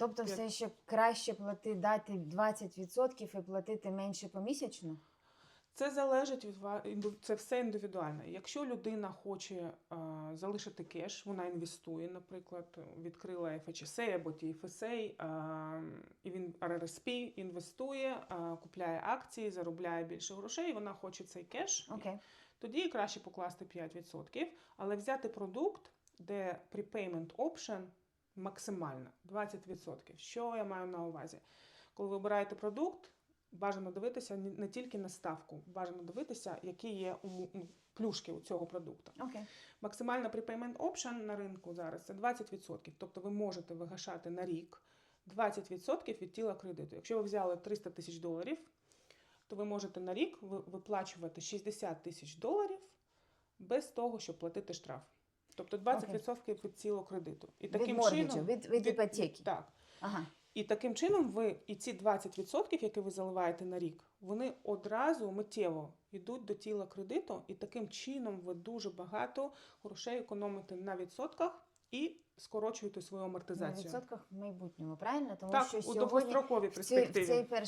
Тобто, все ще краще плати дати 20% і платити менше помісячно? Це залежить від ва- інду- це все індивідуально. Якщо людина хоче е, залишити кеш, вона інвестує, наприклад, відкрила FHSA або TFSA, е, і він RRSP інвестує, е, купляє акції, заробляє більше грошей. Вона хоче цей кеш. Окей. Тоді краще покласти 5%, але взяти продукт, де prepayment option максимальна 20%. Що я маю на увазі? Коли ви обираєте продукт, бажано дивитися не тільки на ставку, бажано дивитися, які є ну, плюшки у цього продукту. Окей. Максимальна prepayment option на ринку зараз це 20%. Тобто ви можете вигашати на рік 20% від тіла кредиту. Якщо ви взяли 300 тисяч доларів, то ви можете на рік виплачувати 60 тисяч доларів без того, щоб платити штраф. Тобто 20% від цілого кредиту. І Від моргіджу, від, від іпотеки. Так. Ага. І таким чином ви і ці 20%, які ви заливаєте на рік, вони одразу миттєво йдуть до тіла кредиту, і таким чином ви дуже багато грошей економите на відсотках і скорочуєте свою амортизацію. На відсотках в майбутньому, правильно? Тому Так, що у сьогодні довгостроковій в цей, в перспективі. цей перший